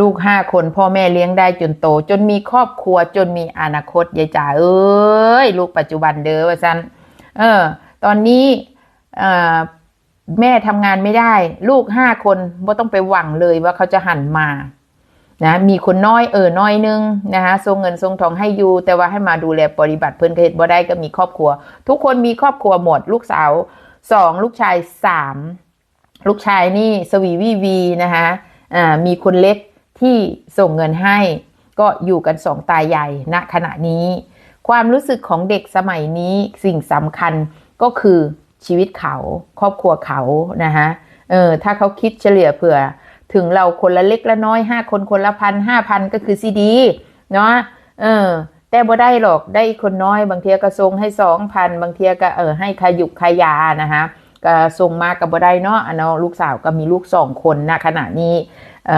ลูกห้าคนพ่อแม่เลี้ยงได้จนโต จนมีครอบครัวจนมีอนาคตยายจ๋าเอ้ย ลูกปัจจุบันเด้อว่าซันเออ ตอนนี้เออแม่ทำงานไม่ได้ ลูกห้าคนบ่ต้องไปหวังเลยว่าเขาจะหันมานะมีคนน้อยเออน้อยนึงนะคะทรงเงินทรงทองให้อยู่ แต่ว่าให้มาดูแลปฏิบัติเพิ่อนเฮ็ดบ่ได้ก็มีครอบครัว ทุกคนมีครอบครัวหมด ลูกสาวสองลูกชายสามลูกชายนี่สวีวีวีนะคะอ่ามีคนเล็ก ที่ส่งเงินให้ก็อยู่กันสองตายายณขณะนี้ ความรู้สึกของเด็กสมัยนี้สิ่งสำคัญก็คือชีวิตเขาครอบครัวเขานะคะเออถ้าเขาคิดเฉลี่ยเผื่อ ถึงเราคนละเล็กละน้อยห้าคนคนละพันห้าพันก็คือซีดีเนาะเออแต่บ่ได้หรอกได้คนน้อยบางเทียก็ส่งให้สองพันบางเทียก็เออให้ขยุกขยานะคะก็ส่งมากับบ่ได้เนาะอันเนาะลูกสาวก็มีลูกสองคนนะขณะนี้ เ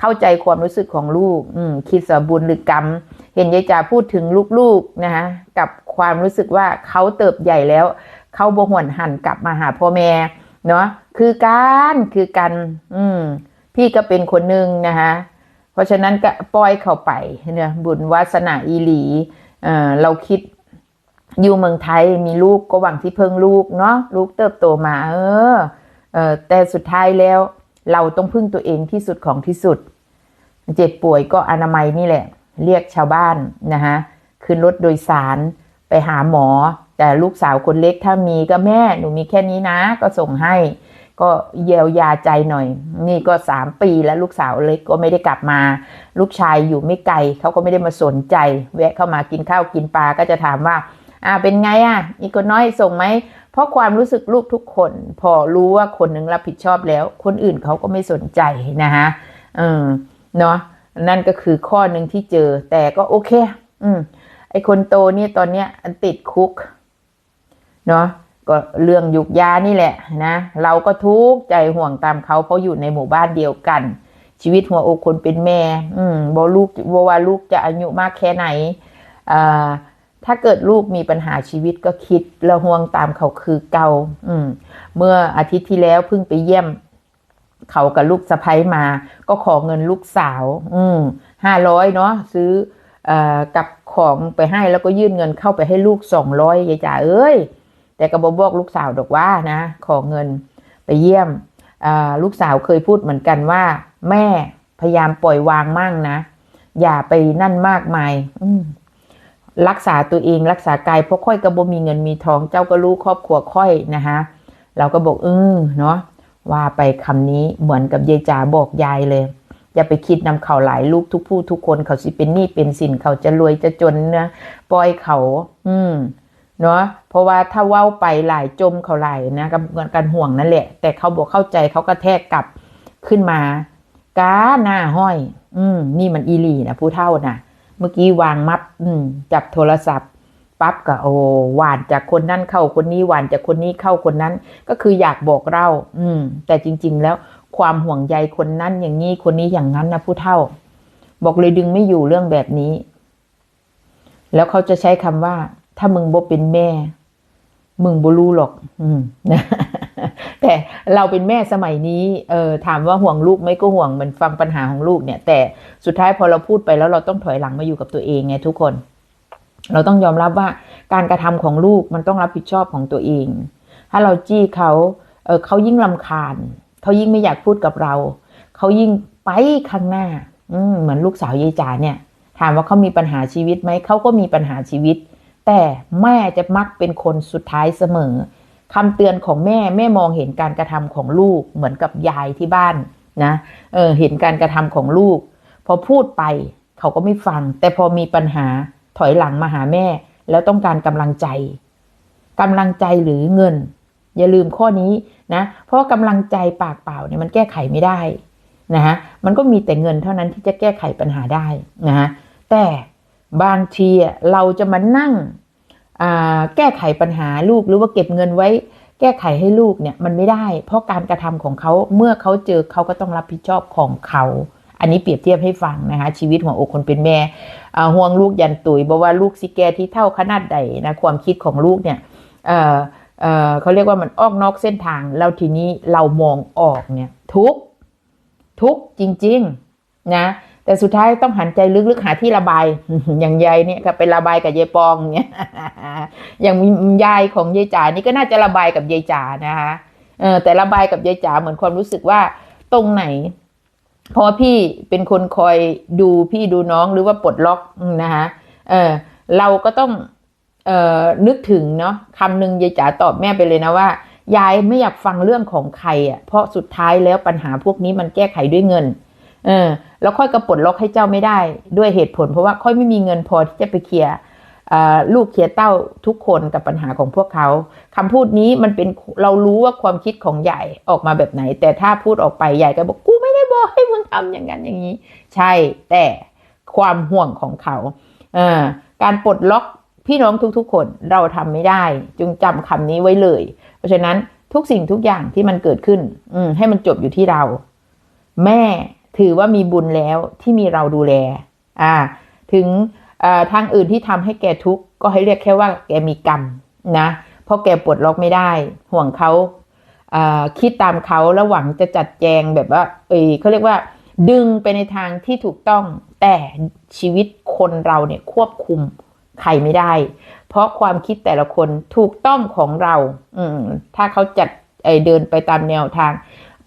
เข้าใจความรู้สึกของลูกคิดสบุญหรือกรรม เห็นยายจ๋าพูดถึงลูกๆนะคะกับความรู้สึกว่าเขาเติบใหญ่แล้ว เขาบ่หวนหันกลับมาหาพ่อแม่เนาะคือการคือกันอืมพี่ก็เป็นคนหนึ่งนะคะเพราะฉะนั้นก็ปล่อยเข้าไปเนี่ยบุญวาสนาอีหลีเออเราคิดอยู่เมืองไทยมีลูกก็หวังที่เพิ่งลูกเนาะลูกเติบโตมา เออเออแต่สุดท้ายแล้ว เราต้องพึ่งตัวเองที่สุดของที่สุด เจ็บป่วยก็อนามัยนี่แหละ เรียกชาวบ้านนะคะขึ้นรถโดยสารไปหาหมอ แต่ลูกสาวคนเล็กถ้ามีก็แม่หนูมีแค่นี้นะ ก็ส่งให้ ก็เยียวยาใจหน่อย นี่ก็สามปีแล้วลูกสาวเล็กก็ไม่ได้กลับมา ลูกชายอยู่ไม่ไกลเขาก็ไม่ได้มาสนใจ แวะเข้ามากินข้าวกินปลาก็จะถามว่า อ่าเป็นไงอะอีกคนน้อยส่งไหม เพราะความรู้สึกลูกทุกคน พอรู้ว่าคนหนึ่งรับผิดชอบแล้ว คนอื่นเขาก็ไม่สนใจนะคะเออเนาะนั่นก็คือข้อหนึ่งที่เจอ แต่ก็โอเค อืมไอคนโตเนี่ยตอนเนี้ยติดคุก เนาะก็เรื่องยุกยานี่แหละนะ เราก็ทุกข์ใจห่วงตามเขาเพราะอยู่ในหมู่บ้านเดียวกัน ชีวิตหัวอกคนเป็นแม่ อืมบอลูกบว่าลูกจะอายุมากแค่ไหนอ่า ถ้าเกิดลูกมีปัญหาชีวิตก็คิดและห่วงตามเขาคือเก่าอืม เมื่ออาทิตย์ที่แล้วเพิ่งไปเยี่ยม เขากับลูกสะพ้ยมา ก็ขอเงินลูกสาว อืมห้าร้อยเนาะซื้อเอ่อกับของไปให้แล้วก็ยื่นเงินเข้าไปให้ลูกสองร้อยยายจ๋าเอ้ย แต่ก็บอกบอกลูกสาวดอกว่านะ ขอเงินไปเยี่ยมลูกสาวเคยพูดเหมือนกันว่า แม่พยายามปล่อยวางมั่งนะ อย่าไปนั่นมากมายอื รักษาตัวเองรักษากายเพราะค่อยกระบมีเงินมีทองเจ้าก็รู้ครอบครัวค่อยนะคะเราก็บอกเออเนาะว่าไปคำนี้เหมือนกับยายจ๋าบอกยายเลย อย่าไปคิดนำเขาหลายลูกทุกผู้ทุกคนเขาสิเป็นหนี้เป็นสินเขาจะรวยจะจนนะปล่อยเขา อืมเนาะเพราะว่าถ้าเว้าไปหลายจมเขาหลายนะกับการห่วงนั่นแหละ แต่เขาบอกเข้าใจเขาก็แทกกลับขึ้นมาก้าหน้าห้อย อืมนี่มันอีหลีนะผู้เท่านะ เมื่อกี้วางมัดจับโทรศัพท์ปั๊บก็โอ้หวานจากคนนั้นเข้าคนนี้หวานจากคนนี้เข้าคนนั้น ก็คืออยากบอกเรา อืม แต่จริง ๆ แล้วความห่วงใยคนนั้นอย่างนี้คนนี้อย่างนั้นนะผู้เฒ่า บอกเลยดึงไม่อยู่เรื่องแบบนี้ แล้วเขาจะใช้คำว่า ถ้ามึงบ่เป็นแม่ มึงบ่รู้หรอก อืม แต่เราเป็นแม่สมัยนี้เออถามว่าห่วงลูกไหมก็ห่วงมันฟังปัญหาของลูกเนี่ย แต่สุดท้ายพอเราพูดไปแล้วเราต้องถอยหลังมาอยู่กับตัวเองไงทุกคน เราต้องยอมรับว่าการกระทำของลูกมันต้องรับผิดชอบของตัวเอง ถ้าเราจี้เขาเออเขายิ่งลำคาญเขายิ่งไม่อยากพูดกับเรา เขายิ่งไปข้างหน้า อืเหมือนลูกสาวยายจ๋าเนี่ย ถามว่าเขามีปัญหาชีวิตไหมเขาก็มีปัญหาชีวิต แต่แม่จะมักเป็นคนสุดท้ายเสมอ คำเตือนของแม่แม่มองเห็นการกระทำของลูกเหมือนกับยายที่บ้านนะเออเห็นการกระทำของลูก พอพูดไปเขาก็ไม่ฟัง แต่พอมีปัญหาถอยหลังมาหาแม่ แล้วต้องการกำลังใจกำลังใจหรือเงิน อย่าลืมข้อนี้นะเพราะกำลังใจปากเปล่าเนี่ยมันแก้ไขไม่ได้นะฮะมันก็มีแต่เงินเท่านั้นที่จะแก้ไขปัญหาได้นะฮะแต่บางทีอะเราจะมานั่ง แก้ไขปัญหาลูกหรือว่าเก็บเงินไว้ แก้ไขให้ลูกเนี่ยมันไม่ได้ เพราะการกระทำของเขาเมื่อเขาเจอเขาก็ต้องรับผิดชอบของเขาอันนี้เปรียบเทียบให้ฟังนะคะ ชีวิตของอกคนเป็นแม่ห่วงลูกยันตุยบอกว่าลูกสิแกที่เท่าขนาดใดนะความคิดของลูกเนี่ยเเเขาเรียกว่ามันออกนอกเส้นทาง แล้วทีนี้เรามองออกเนี่ยทุกทุกจริง ๆ นะ แต่สุดท้ายต้องหันใจลึกๆหาที่ระบาย อย่างยายเนี่ยก็ไประบายกับยายปองเนี่ยอย่างยายของยายจ๋านี่ก็น่าจะระบายกับยายจ๋านะคะเออแต่ระบายกับยายจ๋าเหมือนความรู้สึกว่าตรงไหนเพราะว่าพี่เป็นคนคอยดูพี่ดูน้องหรือว่าปลดล็อกนะคะเออเราก็ต้องเออนึกถึงเนาะคำหนึ่งยายจ๋าตอบแม่ไปเลยนะว่ายายไม่อยากฟังเรื่องของใครอะเพราะสุดท้ายแล้วปัญหาพวกนี้มันแก้ไขด้วยเงิน เออแล้วค่อยกระปลดล็อกให้เจ้าไม่ได้ด้วยเหตุผล เพราะว่าค่อยไม่มีเงินพอที่จะไปเคลียร์ลูกเคลียร์เต้าทุกคนกับปัญหาของพวกเขาคำพูดนี้มันเป็นเรารู้ว่าความคิดของใหญ่ออกมาแบบไหน แต่ถ้าพูดออกไปใหญ่ก็บอกกูไม่ได้บอกให้มึงทำอย่างนั้นอย่างนี้ ใช่แต่ความห่วงของเขาเออการปลดล็อกพี่น้องทุกๆ คนเราทำไม่ได้ จึงจำคำนี้ไว้เลย เพราะฉะนั้นทุกสิ่งทุกอย่างที่มันเกิดขึ้น อืให้มันจบอยู่ที่เรา แม่ ถือว่ามีบุญแล้วที่มีเราดูแล อ่า ถึงทางอื่นที่ทำให้แกทุกข์ก็ให้เรียกแค่ว่าแกมีกรรมนะ เพราะแกปลดล็อกไม่ได้ ห่วงเขาคิดตามเขาแล้วหวังจะจัดแจงแบบว่า เอยเขาเรียกว่า ดึงไปในทางที่ถูกต้อง แต่ชีวิตคนเราเนี่ยควบคุมใครไม่ได้ เพราะความคิดแต่ละคนถูกต้องของเรา อืถ้าเขาจัดเดินไปตามแนวทาง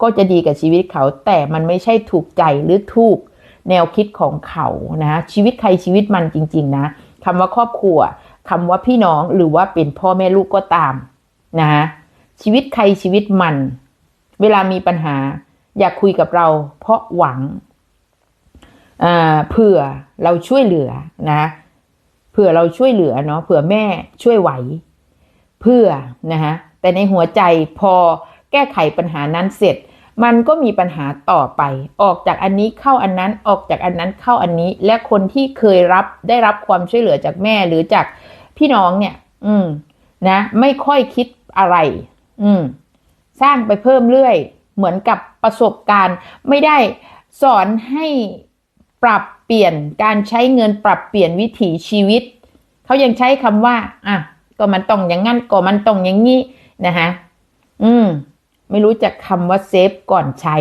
ก็จะดีกับชีวิตเขา แต่มันไม่ใช่ถูกใจหรือถูกแนวคิดของเขานะชีวิตใครชีวิตมันจริง ๆ นะคำว่าครอบครัวคำว่าพี่น้องหรือว่าเป็นพ่อแม่ลูกก็ตามนะชีวิตใครชีวิตมัน เวลามีปัญหา อยากคุยกับเรา เพราะหวังเผื่อเราช่วยเหลือนะเผื่อเราช่วยเหลือเนาะเผื่อแม่ช่วยไหว เพื่อนะฮะแต่ในหัวใจพอ แก้ไขปัญหานั้นเสร็จ มันก็มีปัญหาต่อไป ออกจากอันนี้เข้าอันนั้นออกจากอันนั้นเข้าอันนี้ และคนที่เคยรับได้รับความช่วยเหลือจากแม่หรือจากพี่น้องเนี่ย อืม นะ ไม่ค่อยคิดอะไร อืม สร้างไปเพิ่มเรื่อย เหมือนกับประสบการณ์ ไม่ได้สอนให้ปรับเปลี่ยนการใช้เงินปรับเปลี่ยนวิถีชีวิต เขายังใช้คำว่า อะ ก็มันต้องอย่างงั้น ก็มันต้องอย่างนี้ นะฮะอืม ไม่รู้จักคำว่าเซฟก่อนใช้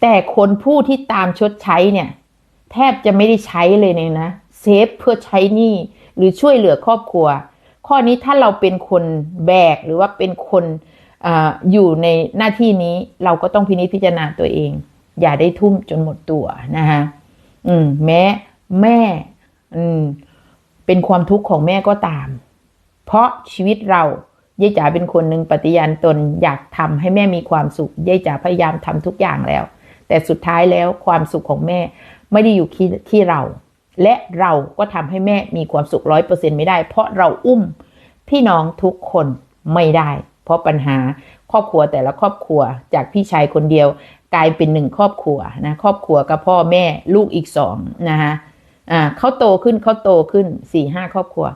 แต่คนผู้ที่ตามชดใช้เนี่ย แทบจะไม่ได้ใช้เลยเนี่ยนะเซฟเพื่อใช้หนี้หรือช่วยเหลือครอบครัว ข้อนี้ถ้าเราเป็นคนแบกหรือว่าเป็นคนออยู่ในหน้าที่นี้เราก็ต้องพินิจพิจารณาตัวเอง อย่าได้ทุ่มจนหมดตัวนะคะอืม แม้แม่ อืม เป็นความทุกข์ของแม่ก็ตาม เพราะชีวิตเรา ยายจ๋าเป็นคนหนึ่งปฏิญาณตนอยากทำให้แม่มีความสุขยายจ๋าพยายามทำทุกอย่างแล้ว แต่สุดท้ายแล้วความสุขของแม่ไม่ได้อยู่ที่ที่เรา และเราก็ทำให้แม่มีความสุขร้อยเปอร์เซ็นไม่ได้ เพราะเราอุ้มพี่น้องทุกคนไม่ได้ เพราะปัญหาครอบครัวแต่ละครอบครัวจากพี่ชายคนเดียวกลายเป็นหนึ่งครอบครัวนะครอบครัวกับพ่อแม่ลูกอีกสองนะคะอ่าเขาโตขึ้นเขาโตขึ้นสี่ห้าครอบครัว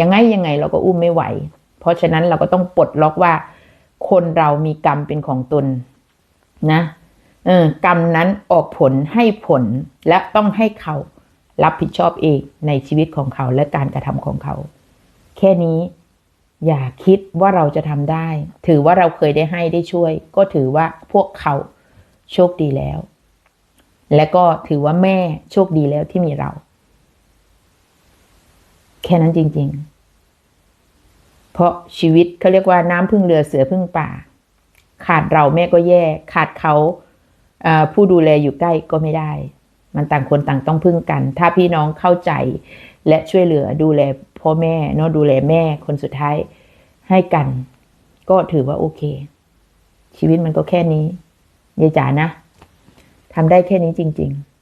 ยังไงยังไงเราก็อุ้มไม่ไหว ราะฉะนั้นเราก็ต้องปลดล็อกว่า คนเรามีกรรมเป็นของตนนะเออกรรมนั้นออกผลให้ผลและต้องให้เขารับผิดชอบเองในชีวิตของเขาและการกระทำของเขา แค่นี้อย่าคิดว่าเราจะทำได้ ถือว่าเราเคยได้ให้ได้ช่วย ก็ถือว่าพวกเขาโชคดีแล้ว และก็ถือว่าแม่โชคดีแล้วที่มีเรา แค่นั้นจริง ๆ เพราะชีวิตเขาเรียกว่าน้ำพึ่งเรือเสือพึ่งป่า ขาดเราแม่ก็แย่ ขาดเขาผู้ดูแลอยู่ใกล้ก็ไม่ได้ มันต่างคนต่างต้องพึ่งกัน ถ้าพี่น้องเข้าใจและช่วยเหลือดูแลพ่อแม่เนาะดูแลแม่คนสุดท้ายให้กัน ก็ถือว่าโอเค ชีวิตมันก็แค่นี้ยายจ๋านะทำได้แค่นี้จริง ๆ